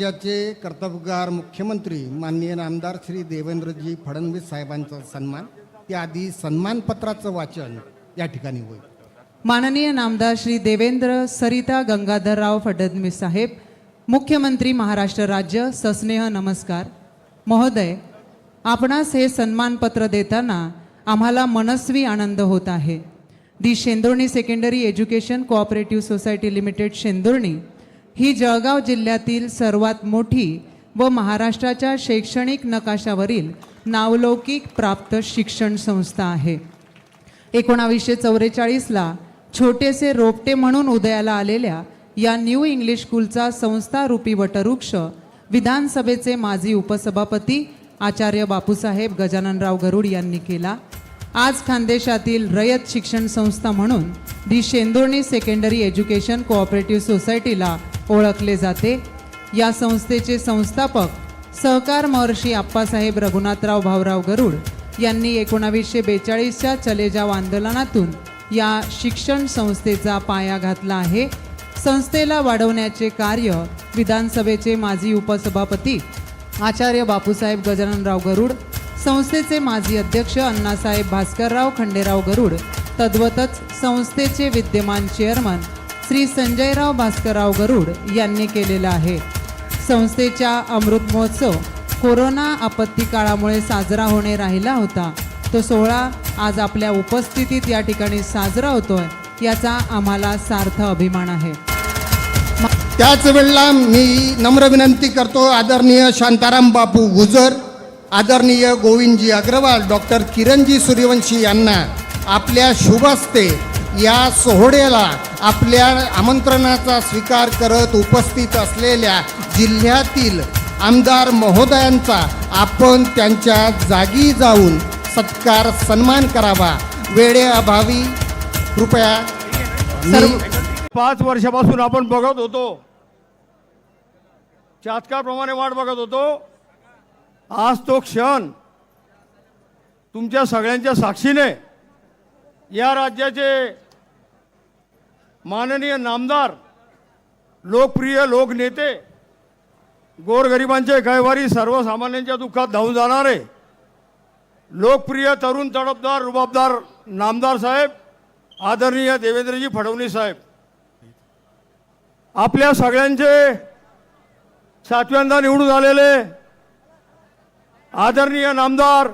राज्याचे कर्तव्यगार मुख्यमंत्री माननीय नामदार श्री देवेंद्रजी फडणवीस साहेबांचा सन्मान त्याआधी सन्मानपत्राचं वाचन या ठिकाणी होईल. माननीय नामदार श्री देवेंद्र सरिता गंगाधरराव फडणवीस साहेब मुख्यमंत्री महाराष्ट्र राज्य सस्नेह नमस्कार. महोदय आपणास हे सन्मानपत्र देताना आम्हाला मनस्वी आनंद होत आहे. The Shendurni secondary education cooperative society limited Shendurni ही जळगाव जिल्ह्यातील सर्वात मोठी व महाराष्ट्राच्या शैक्षणिक नकाशावरील नावलौकिक प्राप्त शिक्षण संस्था आहे. एकोणावीसशे चौवेचाळीसला छोटेसे रोपटे म्हणून उदयाला आलेल्या या न्यू इंग्लिश स्कूलचा संस्थारूपी वटवृक्ष विधानसभेचे माजी उपसभापती आचार्य बापूसाहेब गजाननराव गरुड यांनी केला. आज खानदेशातील रयत शिक्षण संस्था म्हणून the Shendurni secondary education cooperative सोसायटीला ओळखले जाते. या संस्थेचे संस्थापक सहकार महर्षी आप्पासाहेब रघुनाथराव भाऊराव गरुड यांनी एकोणावीसशे बेचाळीसच्या चलेजाव आंदोलनातून या शिक्षण संस्थेचा पाया घातला आहे. संस्थेला वाढवण्याचे कार्य विधानसभेचे माजी उपसभापती आचार्य बापूसाहेब गजाननराव गरुड संस्थेचे माजी अध्यक्ष अण्णासाहेब भास्करराव खंडेराव गरुड तद्वतच संस्थेचे विद्यमान चेअरमन श्री संजयराव भास्करराव गरुड यांनी केलेलं आहे. संस्थेच्या अमृत महोत्सव कोरोना आपत्ती काळामुळे साजरा होणे राहिला होता. तो सोहळा आज आपल्या उपस्थितीत या ठिकाणी साजरा होतोय याचा आम्हाला सार्थ अभिमान आहे. त्याच वेळेला मी नम्र विनंती करतो आदरणीय शांताराम बापू गुजर आदरणीय गोविंदजी अग्रवाल डॉक्टर किरणजी सूर्यवंशी यांना आपल्या शुभ या सोहळ्याला आपल्या आमंत्रणाचा स्वीकार करत उपस्थित असलेल्या जिल्ह्यातील आमदार महोदयांचा आपण त्यांच्या जागी जाऊन सत्कार सन्मान करावा. वेळेअभावी कृपया. पाच वर्षापासून आपण बघत होतो. चातकाप्रमाणे वाट बघत होतो. आज तो क्षण तुमच्या सगळ्यांच्या साक्षीने या राज्याचे माननीय नामदार लोकप्रिय लोकनेते गोरगरिबांचे कैवारी सर्वसामान्यांच्या दुःखात धावून जाणारे लोकप्रिय तरुण तडपदार रुबाबदार नामदार साहेब आदरणीय देवेंद्रजी फडणवीस साहेब आपल्या सगळ्यांचे सातव्यांदा निवडून आलेले आदरणीय नामदार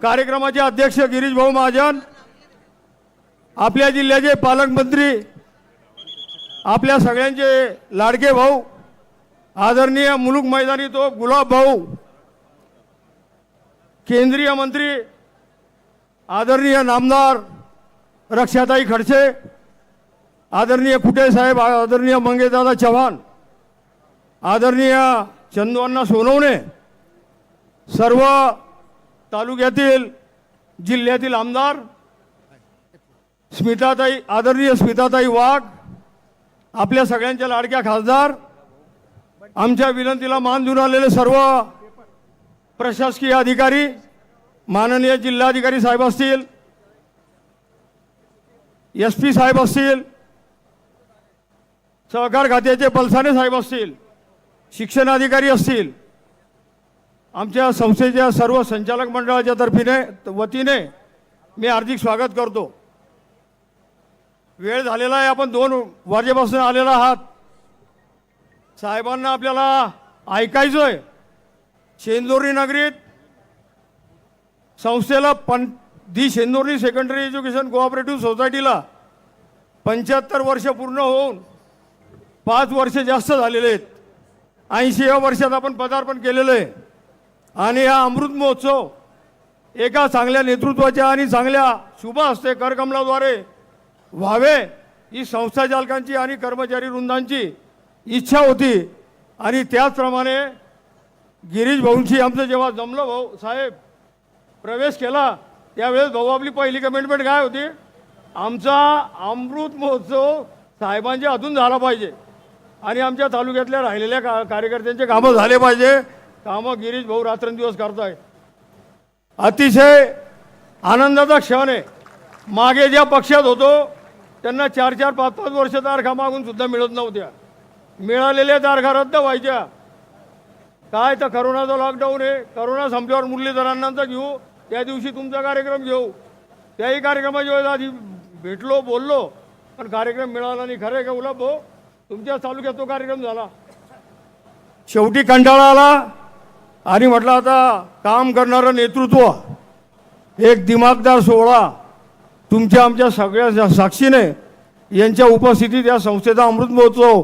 कार्यक्रमाचे अध्यक्ष गिरीश भाऊ महाजन आपल्या जिल्ह्याचे पालकमंत्री आपल्या सगळ्यांचे लाडके भाऊ आदरणीय मुलुक मैदानी तो गुलाब भाऊ केंद्रीय मंत्री आदरणीय नामदार रक्षाताई खडसे आदरणीय कुटे साहेब आदरणीय मंगेदादा चव्हाण आदरणीय चंदूअण्णा सोनवणे सर्व तालुक्यातील जिल्ह्यातील आमदार स्मिताताई आदरणीय स्मिताताई वाघ आपल्या सगळ्यांच्या लाडक्या खासदार आमच्या विनंतीला मान देऊन आलेले सर्व प्रशासकीय अधिकारी माननीय जिल्हाधिकारी साहेब असतील एस पी साहेब असतील सहकार खात्याचे पलसाने साहेब असतील शिक्षणाधिकारी असतील आमच्या संस्थेच्या सर्व संचालक मंडळाच्या तर्फीने वतीने मी हार्दिक स्वागत करतो. वेळ झालेला आहे. आपण दोन वाजेपासून आलेला आहात. साहेबांना आपल्याला ऐकायचं आहे शेंदोरी नगरीत संस्थेला पं the Shendurni secondary education cooperative सोसायटीला पंच्याहत्तर वर्ष पूर्ण होऊन पाच वर्ष जास्त झालेले आहेत. ऐंशी या वर्षात आपण पदार्पण केलेलं आहे. आणि हा अमृत महोत्सव एका चांगल्या नेतृत्वाच्या आणि चांगल्या शुभ हस्ते करकमलाद्वारे व्हावे ही संस्था चालकांची आणि कर्मचारी वृंदांची इच्छा होती. आणि त्याचप्रमाणे गिरीश भाऊंशी आमचं जेव्हा जमलं भाऊ साहेब प्रवेश केला त्यावेळेस भाऊ आपली पहिली कमेंटमेंट काय होती? आमचा अमृत महोत्सव साहेबांच्या हातून झाला पाहिजे. आणि आमच्या तालुक्यातल्या राहिलेल्या का कार्यकर्त्यांचे कामं झाले पाहिजे. कामं गिरीश भाऊ रात्रंदिवस करताय अतिशय आनंदाचा क्षण आहे. मागे ज्या पक्षात होतो त्यांना चार चार पाच पाच वर्ष तारखा मागून सुद्धा मिळत नव्हत्या. मिळालेल्या तारखा रद्द व्हायच्या. काय तर करोनाचा लॉकडाऊन आहे. करोना संपल्यावर मुरलीधरांनाचा घेऊ. त्या दिवशी तुमचा कार्यक्रम घेऊ. त्याही कार्यक्रमाच्या वेळेस आधी भेटलो बोललो. पण कार्यक्रम मिळाला नाही. खरं का उला भाऊ? तुमच्या तालुक्यात तो कार्यक्रम झाला. शेवटी कंटाळा आला. आणि म्हटलं आता काम करणारं नेतृत्व एक दिमागदार सोहळा. तुमच्या आमच्या सगळ्या साक्षीने यांच्या उपस्थितीत या संस्थेचा अमृत महोत्सव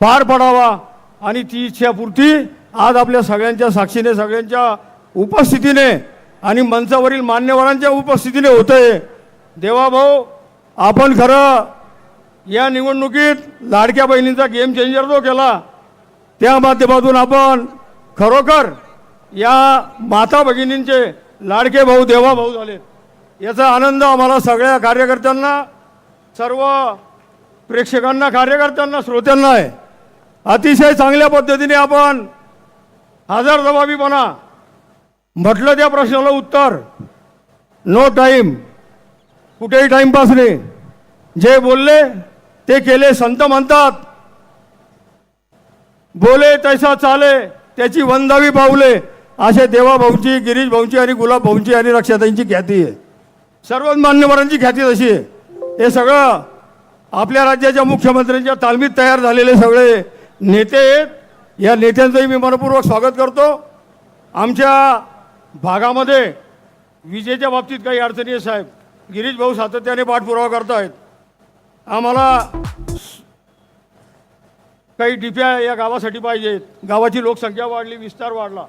पार पडावा आणि ती इच्छापूर्ती आज आपल्या सगळ्यांच्या साक्षीने सगळ्यांच्या उपस्थितीने आणि मंचावरील मान्यवरांच्या उपस्थितीने होतंय. देवाभाऊ आपण खरं या निवडणुकीत लाडक्या बहिणींचा गेम चेंजर जो केला त्या माध्यमातून आपण खरोखर या माता भगिनींचे लाडके भाऊ देवाभाऊ झाले झालेत. याचा आनंद आम्हाला सगळ्या कार्यकर्त्यांना सर्व प्रेक्षकांना कार्यकर्त्यांना श्रोत्यांना आहे. अतिशय चांगल्या पद्धतीने आपण हजार जबाबीपणा म्हटलं त्या प्रश्नाला उत्तर. नो टाईम कुठेही टाईमपास नाही. जे बोलले ते केले संत म्हणतात. बोले तैसा चाले त्याची वंदावी पावले. असे देवा भाऊंची गिरीश भाऊंची आणि गुलाब भाऊंची आणि रक्षाताईंची ख्याती आहे. सर्वच मान्यवरांची ख्याती तशी आहे. हे सगळं आपल्या राज्याच्या मुख्यमंत्र्यांच्या तालमीत तयार झालेले सगळे नेते आहेत या नेत्यांचंही मी मनपूर्वक स्वागत करतो. आमच्या भागामध्ये विजेच्या बाबतीत काही अडचणी आहे साहेब. गिरीश भाऊ सातत्याने पाठपुरावा करतायत. आम्हाला काही डिप्या या गावासाठी पाहिजेत. गावाची लोकसंख्या वाढली विस्तार वाढला.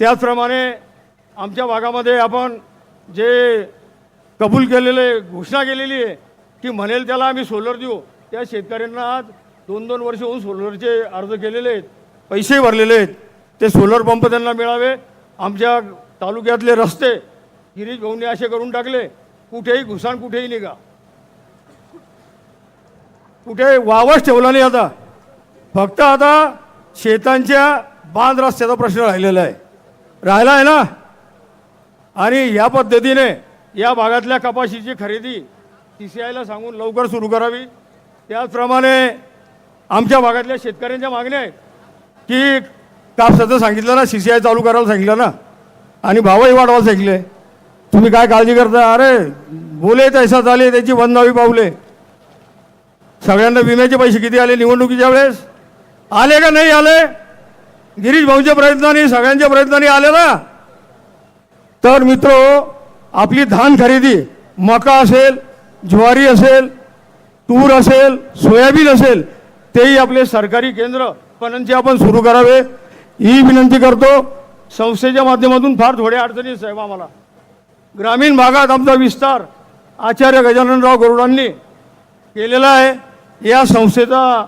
त्याचप्रमाणे आमच्या भागामध्ये आपण जे कबूल केलेले घोषणा केलेली आहे. की म्हणेल त्याला आम्ही सोलर देऊ. त्या शेतकऱ्यांना आज दोन दोन वर्ष होऊन सोलरचे अर्ज केलेले आहेत. पैसे भरलेले आहेत. ते सोलर पंप त्यांना मिळावे. आमच्या तालुक्यातले रस्ते गिरीश भाऊने असे करून टाकले. कुठेही घुसाण कुठेही निघा. कुठे वावच ठेवला नाही आता. फक्त आता शेतांच्या बांध रस्त्याचा प्रश्न राहिलेला आहे. राहिला आहे ना? आणि या पद्धतीने या भागातल्या कपाशीची खरेदी टी सी आयला सांगून लवकर सुरू करावी. त्याचप्रमाणे आमच्या भागातल्या शेतकऱ्यांच्या मागण्या आहेत. की कापसाचं सांगितलं ना सी सी आय चालू करायला सांगितलं ना आणि भावही वाढवायला सांगितले. तुम्ही काय काळजी करता? अरे बोले तैसा झाले त्याची वंदावी पावले. सगळ्यांना विम्याचे पैसे किती आले निवडणुकीच्या वेळेस? आले का नाही आले? गिरीश भाऊच्या प्रयत्नाने सगळ्यांच्या प्रयत्नाने आले ना? तर मित्र आपली धान खरेदी मका असेल ज्वारी असेल तूर असेल सोयाबीन असेल तेही आपले सरकारी केंद्र पणनचे आपण सुरू करावे. ही विनंती करतो. संस्थेच्या माध्यमातून फार थोड्या अडचणी साहेब आम्हाला. ग्रामीण भागात आमचा विस्तार आचार्य गजाननराव गरुडांनी केलेला आहे. या संस्थेचा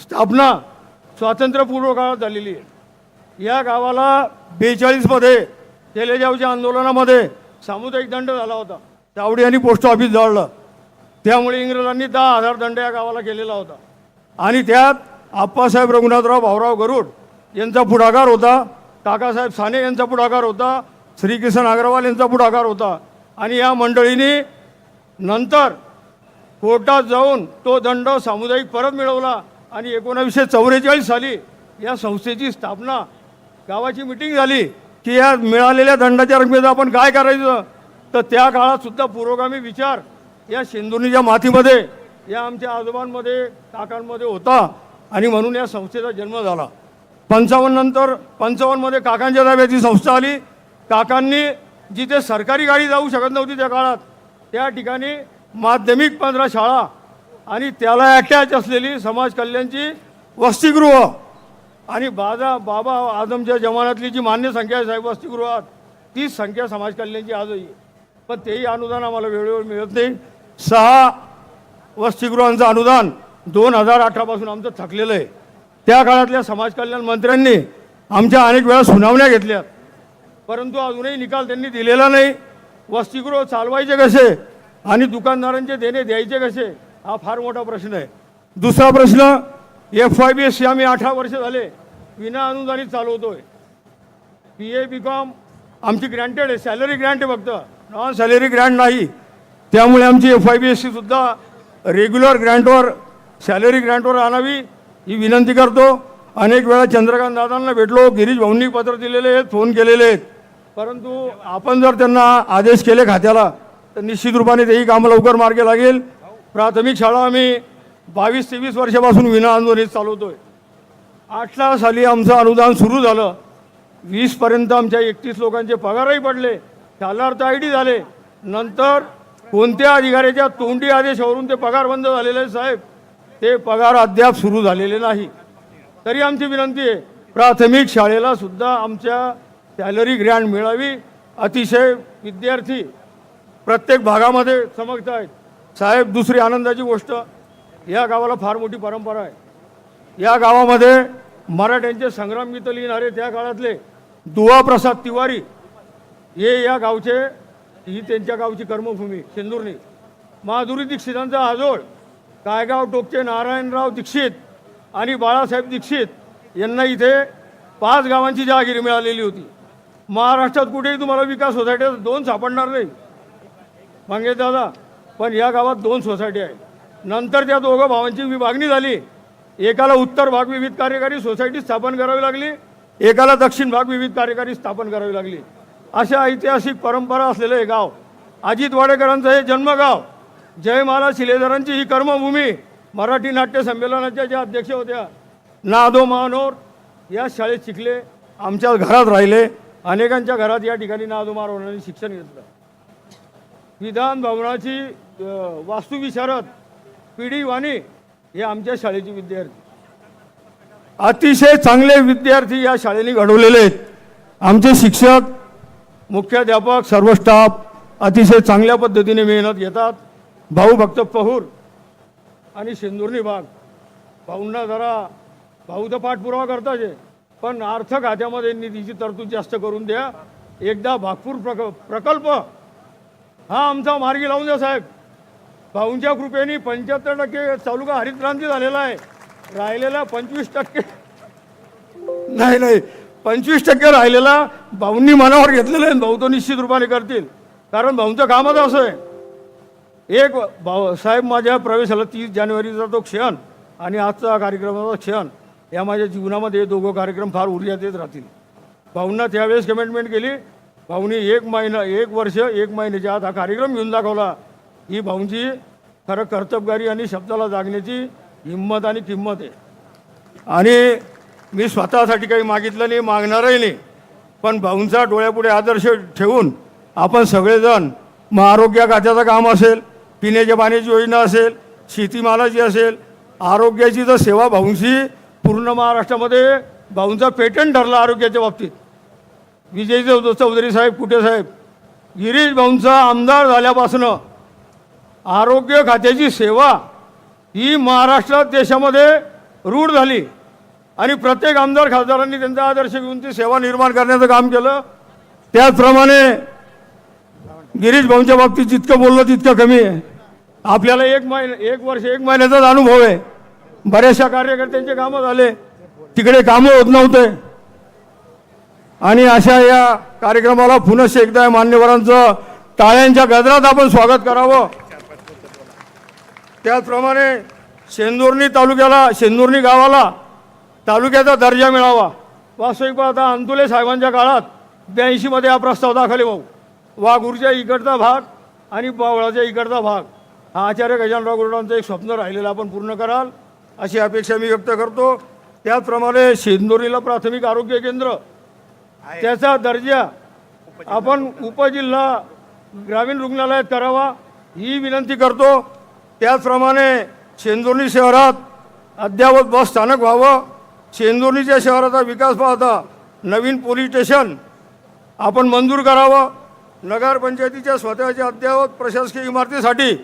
स्थापना स्वातंत्र्यपूर्व काळात झालेली आहे. या गावाला बेचाळीसमध्ये तेलेजावच्या आंदोलनामध्ये सामुदायिक दंड झाला होता. तावडी यांनी पोस्ट ऑफिस जळलं. त्यामुळे इंग्रजांनी दहा हजार दंड या गावाला केलेला होता. आणि त्यात आप्पासाहेब रघुनाथराव भाऊराव गरुड यांचा पुढाकार होता. काकासाहेब साने यांचा पुढाकार होता. श्रीकिसन अग्रवाल यांचा पुढाकार होता. आणि या मंडळीने नंतर कोर्टात जाऊन तो दंड सामुदायिक परत मिळवला आणि एकोणावीसशे चौवेचाळीस साली या संस्थेची स्थापना गावाची मिटिंग झाली. की या मिळालेल्या दंडाच्या रकमेचं आपण काय करायचं? तर त्या काळात सुद्धा पुरोगामी विचार या सिंधुनीच्या मातीमध्ये या आमच्या आजोबांमध्ये काकांमध्ये होता आणि म्हणून या संस्थेचा जन्म झाला. पंचावन्न नंतर पंचावन्नमध्ये काकांच्या ताब्यात ही संस्था आली. काकांनी जिथे सरकारी गाडी जाऊ शकत नव्हती त्या काळात त्या ठिकाणी माध्यमिक पंधरा शाळा आणि त्याला अटॅच असलेली समाज कल्याणची वसतिगृह आणि बाजा बाबा आदमच्या जमान्यातली जी मान्य संख्या आहे साहेब वसतिगृहात तीच संख्या समाज कल्याणची आजही पण तेही अनुदान आम्हाला वेळेवर मिळत नाही. सहा वसतिगृहांचं अनुदान दोन हजार अठरापासून आमचं थकलेलं आहे. त्या काळातल्या समाज कल्याण मंत्र्यांनी आमच्या अनेक वेळा सुनावण्या घेतल्यात परंतु अजूनही निकाल त्यांनी दिलेला नाही. वसतिगृह चालवायचे कसे आणि दुकानदारांचे देणे द्यायचे कसे हा फार मोठा प्रश्न आहे. दुसरा प्रश्न F Y B S C आम्ही अठरा वर्ष झाले. विना अनुदानित चालवतोय. बी ए बी कॉम आमची ग्रँटेड आहे. सॅलरी ग्रँट आहे फक्त. नॉन सॅलरी ग्रँट नाही. त्यामुळे आमची एफ आय बी एस सीसुद्धा रेग्युलर ग्रँटवर सॅलरी ग्रँटवर आणावी ही विनंती करतो. अनेक वेळा चंद्रकांत दादांना भेटलो. गिरीश भाऊंनी पत्र दिलेले आहेत फोन केलेले आहेत. परंतु आपण जर त्यांना आदेश केले खात्याला तर निश्चित रूपाने तेही कामं लवकर मार्गे लागेल. प्राथमिक शाळा आम्ही बावीस तेवीस वर्षापासून विना आंदोलित चालवतोय. आठला साली आमचं अनुदान सुरू झालं. वीसपर्यंत आमच्या एकतीस लोकांचे पगारही पडले. शालार्थ आय डी झाले. नंतर कोणत्या अधिकाऱ्याच्या तोंडी आदेशावरून ते पगार बंद झालेले आहेत साहेब? ते पगार अद्याप सुरू झालेले नाही. तरी आमची विनंती आहे प्राथमिक शाळेला सुद्धा आमच्या सॅलरी ग्रँड मिळावी. अतिशय विद्यार्थी प्रत्येक भागामध्ये चमकत आहेत साहेब दुसरी आनंदाची गोष्ट या गावाला फार मोठी परंपरा आहे. या गावामध्ये मराठ्यांचे संग्राम गीतं लिहिणारे त्या काळातले दुवाप्रसाद तिवारी हे या गावचे ही त्यांच्या गावची कर्मभूमी सिंदुर्णी माधुरी दीक्षितांचा आजोळ कायगाव टोकचे नारायणराव दीक्षित आणि बाळासाहेब दीक्षित यांना इथे पाच गावांची जहागिरी मिळालेली होती. महाराष्ट्रात कुठेही तुम्हाला विकास सोसायट्या दोन सापडणार नाही. मागे दादा पण या गावात दोन सोसायटी आहे नंतर त्या दोघं भावांची विभागणी झाली. एकाला उत्तर भाग विविध कार्यकारी सोसायटी स्थापन करावी लागली. एकाला दक्षिण भाग विविध कार्यकारी स्थापन करावी लागली. अशा ऐतिहासिक परंपरा असलेलं हे गाव. अजित वाडेकरांचं हे जन्मगाव. जयमाला शिलेदारांची ही कर्मभूमी. मराठी नाट्य संमेलनाच्या ज्या अध्यक्ष होत्या नादो महानोर या शाळेत शिकले आमच्या घरात राहिले. अनेकांच्या घरात या ठिकाणी नादो महानोरांनी शिक्षण घेतलं. विधान भवनाची वास्तुविशारद पी पिढी वाणी हे आमच्या शाळेचे विद्यार्थी. अतिशय चांगले विद्यार्थी या शाळेने घडवलेले आहेत. आमचे शिक्षक मुख्याध्यापक सर्व स्टाफ अतिशय चांगल्या पद्धतीने मेहनत घेतात. भाऊ भक्त पहूर आणि सिंदुर्णी भाग भाऊंना जरा भाऊ तर पाठपुरावा करताच आहे पण अर्थ खात्यामध्ये निधीची तरतूद जास्त करून द्या. एकदा भागपूर प्रक प्रकल्प हा आमचा मार्गी लावून द्या साहेब. भाऊंच्या कृपेने पंच्याहत्तर टक्के तालुका हरितक्रांती झालेला आहे. राहिलेला पंचवीस टक्के नाही नाही. पंचवीस टक्के राहिलेला भाऊंनी मनावर घेतलेलं आहे भाऊ तो निश्चित रूपाने करतील. कारण भाऊंचं कामच असं आहे. एक भाऊ साहेब माझ्या प्रवेशाला तीस जानेवारीचा तो क्षण आणि आजचा कार्यक्रमाचा क्षण या माझ्या जीवनामध्ये दोघं कार्यक्रम फार ऊर्जा देत राहतील. भाऊंना त्यावेळेस कमिटमेंट केली. भाऊनी एक महिना एक वर्ष एक महिन्याच्या आत हा कार्यक्रम घेऊन दाखवला. ही भाऊंची खरं कर्तबगारी आणि शब्दाला जागण्याची हिंमत आणि किंमत आहे. आणि मी स्वतःसाठी काही मागितलं नाही मागणारही नाही. पण भाऊंचा डोळ्यापुढे आदर्श ठेवून आपण सगळेजण मग आरोग्य खात्याचं काम असेल पिण्याच्या पाण्याची योजना असेल शेतीमालाची असेल आरोग्याची तर सेवा भाऊंशी पूर्ण महाराष्ट्रामध्ये भाऊंचा पेटंट ठरला आरोग्याच्या बाबतीत. विजय चौधरी साहेब कुठे साहेब? गिरीश भाऊंचा आमदार झाल्यापासून आरोग्य खात्याची सेवा ही महाराष्ट्रात देशामध्ये रूढ झाली. आणि प्रत्येक आमदार खासदारांनी त्यांचा आदर्श घेऊन ती सेवा निर्माण करण्याचं काम केलं. त्याचप्रमाणे गिरीश भाऊंच्या बाबतीत जितकं बोललं तितकं कमी आहे. आपल्याला एक महिना एक वर्ष एक महिन्याचाच अनुभव आहे. बऱ्याचशा कार्यकर्त्यांचे कामं झाले. तिकडे कामं होत नव्हते. आणि अशा या कार्यक्रमाला पुनश्च एकदा मान्यवरांचं टाळ्यांच्या गजरात आपण स्वागत करावं. त्याचप्रमाणे शेंदुर्णी तालुक्याला शेंदुर्णी गावाला तालुक्याचा दर्जा मिळावा. वास्तविक पाहता अंतुले साहेबांच्या काळात ब्याऐंशीमध्ये हा प्रस्ताव दाखल भाऊ. वाघूरच्या इकडचा भाग आणि बावळाच्या इकडचा भाग. हा आचार्य गजानराव गुरुडांचं एक स्वप्न राहिलेलं आपण पूर्ण कराल अशी अपेक्षा मी व्यक्त करतो. त्याचप्रमाणे शेंदुर्णीला प्राथमिक आरोग्य केंद्र त्याचा दर्जा आपण उपजिल्हा ग्रामीण रुग्णालयात करावा ही विनंती करतो. त्याचप्रमाणे शेंदुर्णी शहरात अद्ययावत बस स्थानक व्हावं. शेंदुर्णीच्या शहराचा विकास पाहता नवीन पोलीस स्टेशन आपण मंजूर करावं. नगरपंचायतीच्या स्वतःच्या अद्ययावत प्रशासकीय इमारतीसाठी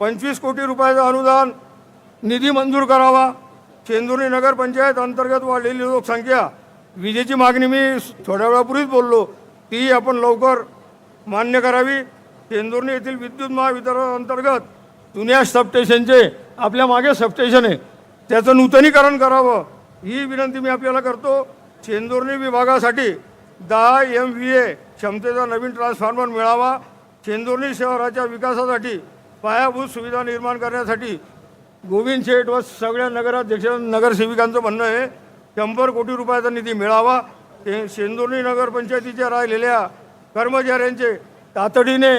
पंचवीस कोटी रुपयाचं अनुदान निधी मंजूर करावा. शेंदुर्णी नगरपंचायत अंतर्गत वाढलेली लोकसंख्या. विजेची मागणी मी थोड्या वेळापूर्वीच बोललो. ती आपण लवकर मान्य करावी. शेंदुर्णी येथील विद्युत महावितरण अंतर्गत जुन्या सबस्टेशनचे आपल्या मागे सबस्टेशन आहे. त्याचं नूतनीकरण करावं. ही विनंती मी आपल्याला करतो. चेंदुर्णी विभागासाठी दहा एम व्ही ए क्षमतेचा नवीन ट्रान्सफॉर्मर मिळावा. चेंदुर्णी शहराच्या विकासासाठी पायाभूत सुविधा निर्माण करण्यासाठी गोविंद शेठ व सगळ्या नगराध्यक्ष नगरसेविकांचं म्हणणं आहे शंभर कोटी रुपयाचा निधी मिळावा. ते शेंदुर्णी नगरपंचायतीच्या राहिलेल्या कर्मचाऱ्यांचे तातडीने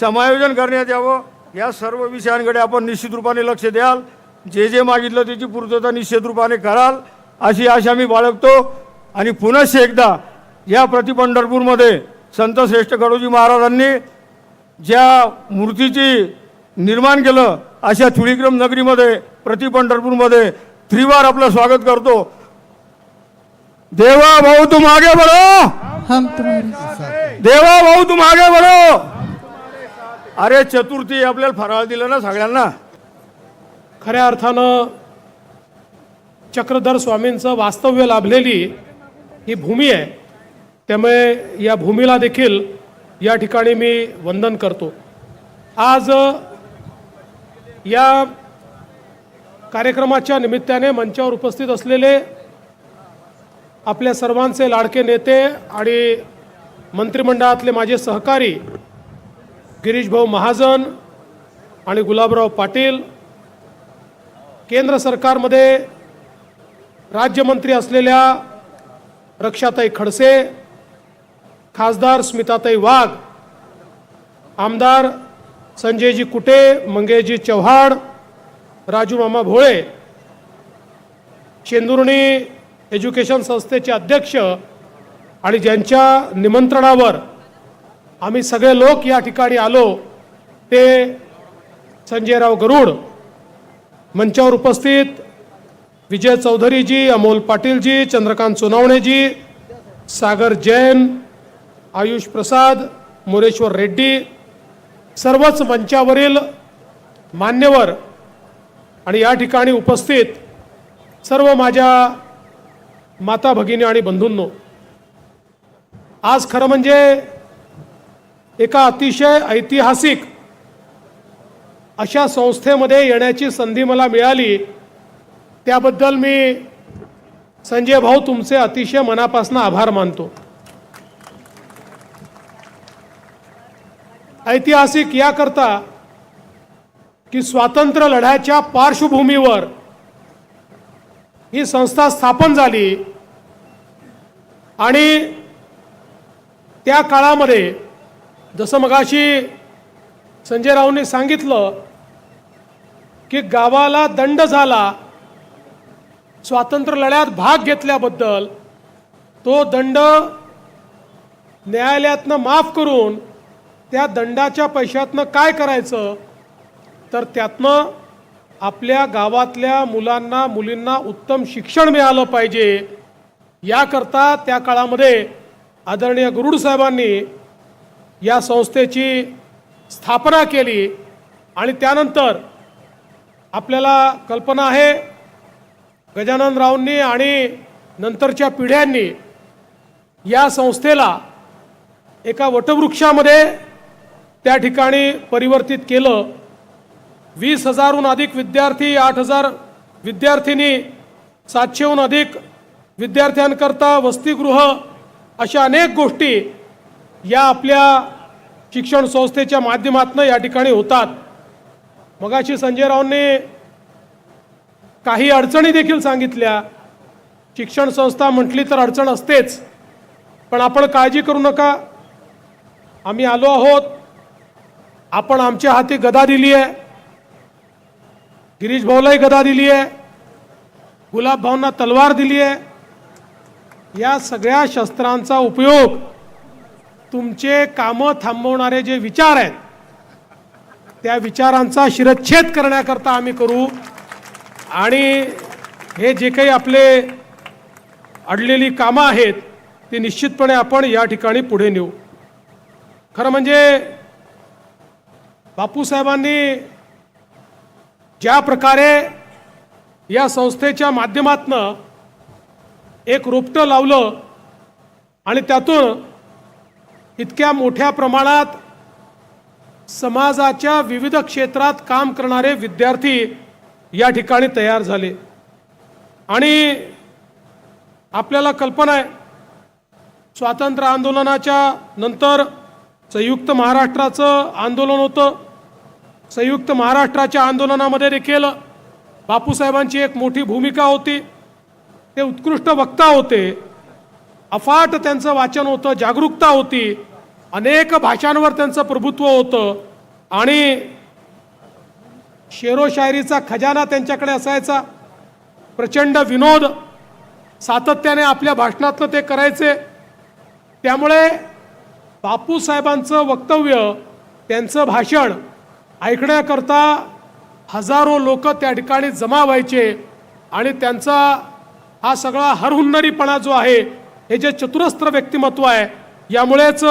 समायोजन करण्यात यावं. या सर्व विषयांकडे आपण निश्चित रूपाने लक्ष द्याल. जे जे मागितलं त्याची पूर्तता निश्चित रूपाने कराल अशी आशा मी बाळगतो. आणि पुनश्च एकदा या प्रतिपंढरपूरमध्ये संत श्रेष्ठ कडोजी महाराजांनी ज्या मूर्तीची निर्माण केलं अशा थुळीक्रम नगरीमध्ये प्रतिपंढरपूरमध्ये त्रिवार आपलं स्वागत करतो. देवा भाऊ बढ़ो हम तुम्हारे देवा भाऊ तुम आगे बढ़ो अरे चतुर्थी आपल्याला फराळ दिलं ना सगळ्यांना. खऱ्या अर्थानं चक्रधर स्वामींचं वास्तव्य लाभलेली ही भूमी आहे. त्यामुळे या भूमीला देखील या ठिकाणी मी वंदन करतो. आज या कार्यक्रमाच्या निमित्ताने मंचावर उपस्थित असलेले आपल्या सर्वांचे लाडके नेते आणि मंत्रिमंडळातले माझे सहकारी गिरीशभाऊ महाजन आणि गुलाबराव पाटील. केंद्र सरकारमध्ये राज्यमंत्री असलेल्या रक्षाताई खडसे खासदार स्मिताताई वाघ आमदार संजयजी कुटे मंगेशजी चव्हाण राजूमामा भोळे शेंदुर्णी एज्युकेशन संस्थेचे अध्यक्ष आणि ज्यांच्या निमंत्रणावर आम्ही सगळे लोक या ठिकाणी आलो. ते संजयराव गरुड मंचावर उपस्थित विजय चौधरीजी अमोल पाटीलजी चंद्रकांत सोनावणेजी सागर जैन आयुष प्रसाद मोरेश्वर रेड्डी सर्वच मंचावरील मान्यवर आणि या ठिकाणी उपस्थित सर्व माझ्या माता भगिनी आणि बंधूंनो आज खरं म्हणजे एका अतिशय ऐतिहासिक अशा संस्थेमध्ये येण्याची संधी मला मिळाली. त्याबद्दल मी संजय भाऊ तुमचे अतिशय मनापासून आभार मानतो. ऐतिहासिक याकरता की स्वातंत्र्य लढ्याच्या पार्श्वभूमीवर ही संस्था स्थापन झाली आणि त्या काळामध्ये जसं मगाशी संजय राऊंनी सांगितलं की गावाला दंड झाला स्वातंत्र्य लढ्यात भाग घेतल्याबद्दल तो दंड न्यायालयातनं माफ करून त्या दंडाच्या पैशातनं काय करायचं? तर त्यातनं आपल्या गावातल्या मुलांना मुलींना उत्तम शिक्षण मिळालं पाहिजे. याकरता त्या काळामध्ये आदरणीय गरुड साहेबांनी या संस्थेची स्थापना केली आणि त्यानंतर आपल्याला कल्पना आहे गजाननरावांनी आणि नंतरच्या पिढ्यांनी या संस्थेला एका वटवृक्षामध्ये त्या ठिकाणी परिवर्तित केलं. वीस हजारहून अधिक विद्यार्थी आठ हजार विद्यार्थिनी सातशेहून अधिक विद्यार्थ्यांकरता वसतिगृह अशा अनेक गोष्टी या आपल्या शिक्षण संस्थेच्या माध्यमातून या ठिकाणी होतात. मगाशी संजय रावने काही अडचणी देखील सांगितल्या. शिक्षण संस्था म्हटली तर अडचण असतेच. पण आपण काळजी करू नका. आम्ही आलो आहोत. आपण आमच्या हाती गदा दिली आहे. गिरीश भाऊलाही गदा दिली आहे. गुलाब भाऊंना तलवार दिली आहे. या सगळ्या शस्त्रांचा उपयोग तुमचे कामं थांबवणारे जे विचार आहेत त्या विचारांचा शिरच्छेद करण्याकरता आम्ही करू. आणि हे जे काही आपले अडलेली कामं आहेत ती निश्चितपणे आपण या ठिकाणी पुढे नेऊ. खरं म्हणजे बापूसाहेबांनी ज्या प्रकारे या संस्थेच्या माध्यमातनं एक रोपटं लावलं आणि त्यातून इतक्या मोठ्या प्रमाणात समाजाच्या विविध क्षेत्रात काम करणारे विद्यार्थी या ठिकाणी तयार झाले. आणि आपल्याला कल्पना आहे स्वातंत्र्य आंदोलनाच्या नंतर संयुक्त महाराष्ट्राचं आंदोलन होतं. संयुक्त महाराष्ट्राच्या आंदोलनामध्ये देखील बापूसाहेबांची एक मोठी भूमिका होती. ते उत्कृष्ट वक्ता होते. अफाट त्यांचं वाचन होतं जागरूकता होती. अनेक भाषांवर त्यांचं प्रभुत्व होतं. आणि शेरोशायरीचा खजाना त्यांच्याकडे असायचा. प्रचंड विनोद सातत्याने आपल्या भाषणातलं ते करायचे. त्यामुळे बापूसाहेबांचं वक्तव्य त्यांचं भाषण ऐकण्याकरता हजारो लोक त्या ठिकाणी जमा व्हायचे. आणि त्यांचा हा सगळा हरहुन्नरीपणा जो आहे हे जे चतुरस्त्र व्यक्तिमत्व आहे यामुळेच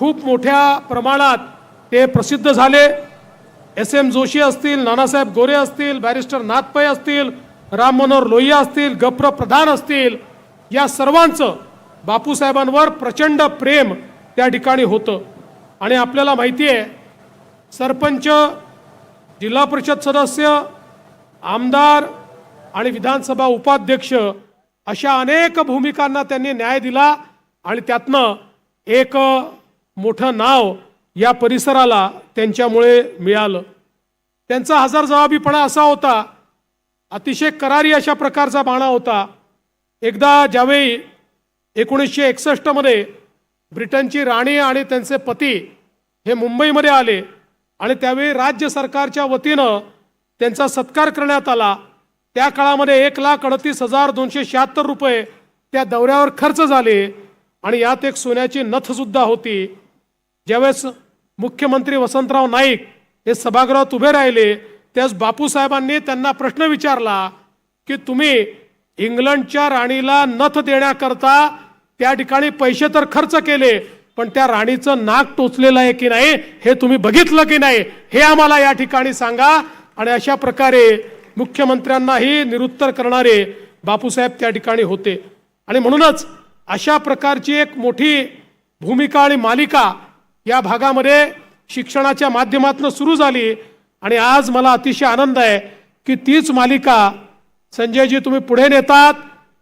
खूप मोठ्या प्रमाणात ते प्रसिद्ध झाले. एस एम जोशी असतील नानासाहेब गोरे असतील बॅरिस्टर नाथपै असतील राम मनोहर लोहिया असतील गप्र प्रधान असतील या सर्वांचं बापूसाहेबांवर प्रचंड प्रेम त्या ठिकाणी होतं. आणि आपल्याला माहिती आहे सरपंच जिल्हा परिषद सदस्य आमदार आणि विधानसभा उपाध्यक्ष अशा अनेक भूमिकांना त्यांनी न्याय दिला आणि त्यातनं एक मोठं नाव या परिसराला त्यांच्यामुळे मिळालं. त्यांचा हजार जबाबीपणा असा होता अतिशय करारी अशा प्रकारचा बाणा होता. एकदा ज्यावेळी एकोणीसशे एकसष्टमध्ये ब्रिटनची राणी आणि त्यांचे पती हे मुंबईमध्ये आले आणि त्यावेळी राज्य सरकारच्या वतीनं त्यांचा सत्कार करण्यात आला त्या काळामध्ये एक लाख अडतीस हजार दोनशे शहात्तर रुपये त्या दौऱ्यावर खर्च झाले आणि यात एक सोन्याची नथसुद्धा होती. ज्यावेळेस मुख्यमंत्री वसंतराव नाईक हे सभागृहात उभे राहिले त्यावेळेस बापूसाहेबांनी त्यांना प्रश्न विचारला की तुम्ही इंग्लंडच्या राणीला नथ देण्याकरता त्या ठिकाणी पैसे तर खर्च केले पण त्या राणीचं नाक टोचलेलं आहे की नाही हे तुम्ही बघितलं की नाही हे आम्हाला या ठिकाणी सांगा. आणि अशा प्रकारे मुख्यमंत्र्यांनाही निरुत्तर करणारे बापूसाहेब त्या ठिकाणी होते. आणि म्हणूनच अशा प्रकारची एक मोठी भूमिका आणि मालिका या भागामध्ये शिक्षणाच्या माध्यमातून सुरू झाली आणि आज मला अतिशय आनंद आहे की तीच मालिका संजयजी तुम्ही पुढे नेतात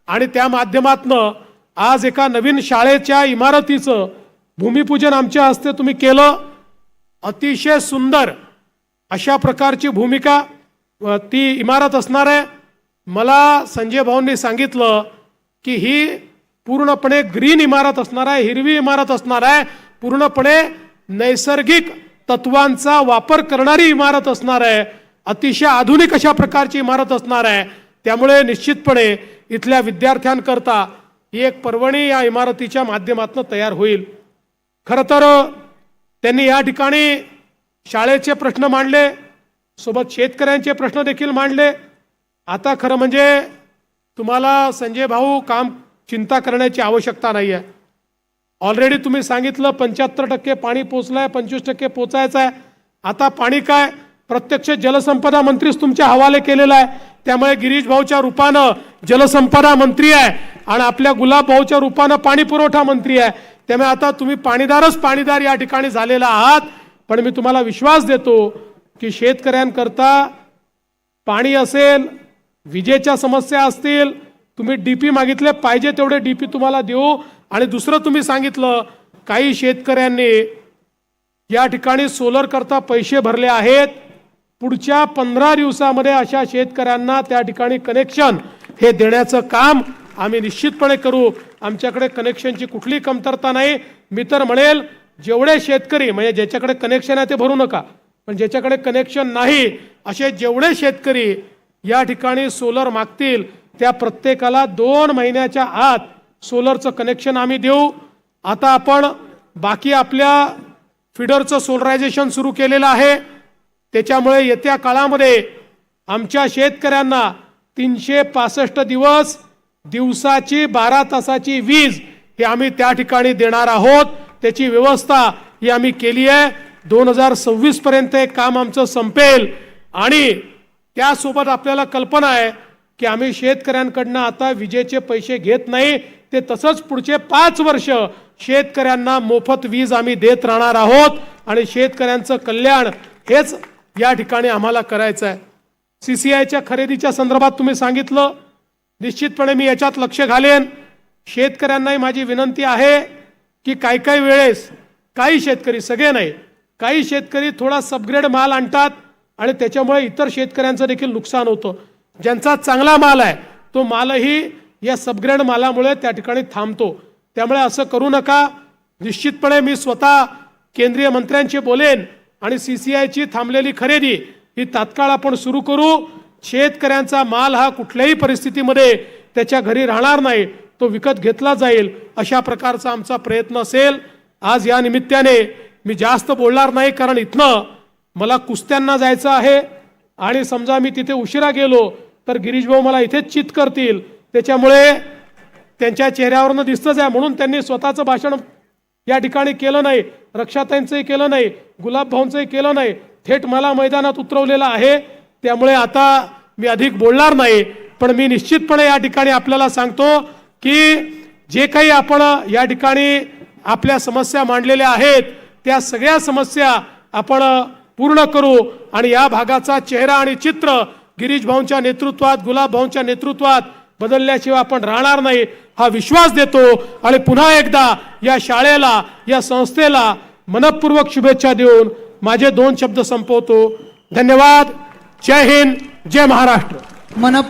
आणि त्या माध्यमातनं आज एका नवीन शाळेच्या इमारतीचं भूमिपूजन आमच्या हस्ते तुम्ही केलं. अतिशय सुंदर अशा प्रकारची भूमिका ती इमारत असणार आहे. मला संजय भाऊंनी सांगितलं की ही पूर्णपणे ग्रीन इमारत असणार आहे हिरवी इमारत असणार आहे. पूर्णपणे नैसर्गिक तत्वांचा वापर करणारी इमारत असणार आहे. अतिशय आधुनिक अशा प्रकारची इमारत असणार आहे. त्यामुळे निश्चितपणे इथल्या विद्यार्थ्यांकरता ही एक पर्वणी या इमारतीच्या माध्यमातून तयार होईल. खरं तर त्यांनी या ठिकाणी शाळेचे प्रश्न मांडले सोबत शेतकऱ्यांचे प्रश्न देखील मांडले. आता खरं म्हणजे तुम्हाला संजय भाऊ काम चिंता करण्याची आवश्यकता नाही आहे ऑलरेडी तुम्ही सांगितलं पंच्याहत्तर टक्के पाणी पोचलं आहे पंचवीस टक्के पोचायचं आहे आता पाणी काय? प्रत्यक्ष जलसंपदा मंत्रीच तुमच्या हवाले केलेला आहे. त्यामुळे गिरीश भाऊच्या रूपानं जलसंपदा मंत्री आहे आणि आपल्या गुलाब भाऊच्या रूपानं पाणी पुरवठा मंत्री आहे. त्यामुळे आता तुम्ही पाणीदारच पाणीदार या ठिकाणी झालेला आहात. पण मी तुम्हाला विश्वास देतो की शेतकऱ्यांकरता पाणी असेल विजेच्या समस्या असतील तुम्ही डी पी मागितले पाहिजे तेवढे डी पी तुम्हाला देऊ. आणि दुसरं तुम्ही सांगितलं काही शेतकऱ्यांनी या ठिकाणी सोलर करता पैसे भरले आहेत. पुढच्या पंधरा दिवसामध्ये अशा शेतकऱ्यांना त्या ठिकाणी कनेक्शन हे देण्याचं काम आम्ही निश्चितपणे करू. आमच्याकडे कनेक्शनची कुठली कमतरता नाही. मी तर म्हणेल जेवढे शेतकरी म्हणजे ज्याच्याकडे कनेक्शन आहे ते भरू नका. पण ज्याच्याकडे कनेक्शन नाही असे जेवढे शेतकरी या ठिकाणी सोलर मागतील त्या प्रत्येकाला दोन महिन्याच्या आत सोलरचं कनेक्शन आम्ही देऊ. आता आपण बाकी आपल्या फिडरचं सोलरायझेशन सुरू केलेलं आहे. त्याच्यामुळे येत्या काळामध्ये आमच्या शेतकऱ्यांना तीनशे पासष्ट दिवस दिवसाची बारा तासाची वीज ही आम्ही त्या ठिकाणी देणार आहोत. त्याची व्यवस्था ही आम्ही केली आहे. दोन हजार सव्वीसपर्यंत हे काम आमचं संपेल. आणि त्यासोबत आपल्याला कल्पना आहे की आम्ही शेतकऱ्यांकडनं आता विजेचे पैसे घेत नाही ते तसंच पुढचे पाच वर्ष शेतकऱ्यांना मोफत वीज आम्ही देत राहणार आहोत आणि शेतकऱ्यांचं कल्याण हेच या ठिकाणी आम्हाला करायचं आहे. सी सी आयच्या खरेदीच्या संदर्भात तुम्ही सांगितलं. निश्चितपणे मी याच्यात लक्ष घालेन. शेतकऱ्यांनाही माझी विनंती आहे की काही काही वेळेस काही शेतकरी सगळे नाही काही शेतकरी थोडा सबग्रेड माल आणतात आणि त्याच्यामुळे इतर शेतकऱ्यांचं देखील नुकसान होतं. ज्यांचा चांगला माल आहे तो मालही या सबग्रेड मालामुळे त्या ठिकाणी थांबतो. त्यामुळे असं करू नका. निश्चितपणे मी स्वतः केंद्रीय मंत्र्यांशी बोलेन आणि सी सी आयची थांबलेली खरेदी ही तात्काळ आपण सुरू करू. शेतकऱ्यांचा माल हा कुठल्याही परिस्थितीमध्ये त्याच्या घरी राहणार नाही तो विकत घेतला जाईल अशा प्रकारचा आमचा प्रयत्न असेल. आज या निमित्ताने मी जास्त बोलणार नाही कारण इथनं मला कुस्त्यांना जायचं आहे आणि समजा मी तिथे उशिरा गेलो तर गिरीश भाऊ मला इथेच चित करतील. त्याच्यामुळे त्यांच्या चेहऱ्यावरनं दिसतंच आहे. म्हणून त्यांनी स्वतःचं भाषण या ठिकाणी केलं नाही. रक्षाताईंचंही केलं नाही. गुलाबभाऊंचंही केलं नाही. थेट मला मैदानात उतरवलेलं आहे. त्यामुळे आता मी अधिक बोलणार नाही. पण मी निश्चितपणे या ठिकाणी आपल्याला सांगतो की जे काही आपण या ठिकाणी आपल्या समस्या मांडलेल्या आहेत त्या सगळ्या समस्या आपण पूर्ण करू आणि या भागाचा चेहरा आणि चित्र गिरीश भाऊंच्या नेतृत्वात गुलाब भाऊंच्या नेतृत्वात बदलल्याशिवाय आपण राहणार नाही हा विश्वास देतो. आणि पुन्हा एकदा या शाळेला या संस्थेला मनपूर्वक शुभेच्छा देऊन माझे दोन शब्द संपवतो. धन्यवाद. जय हिंद. जय महाराष्ट्र. मन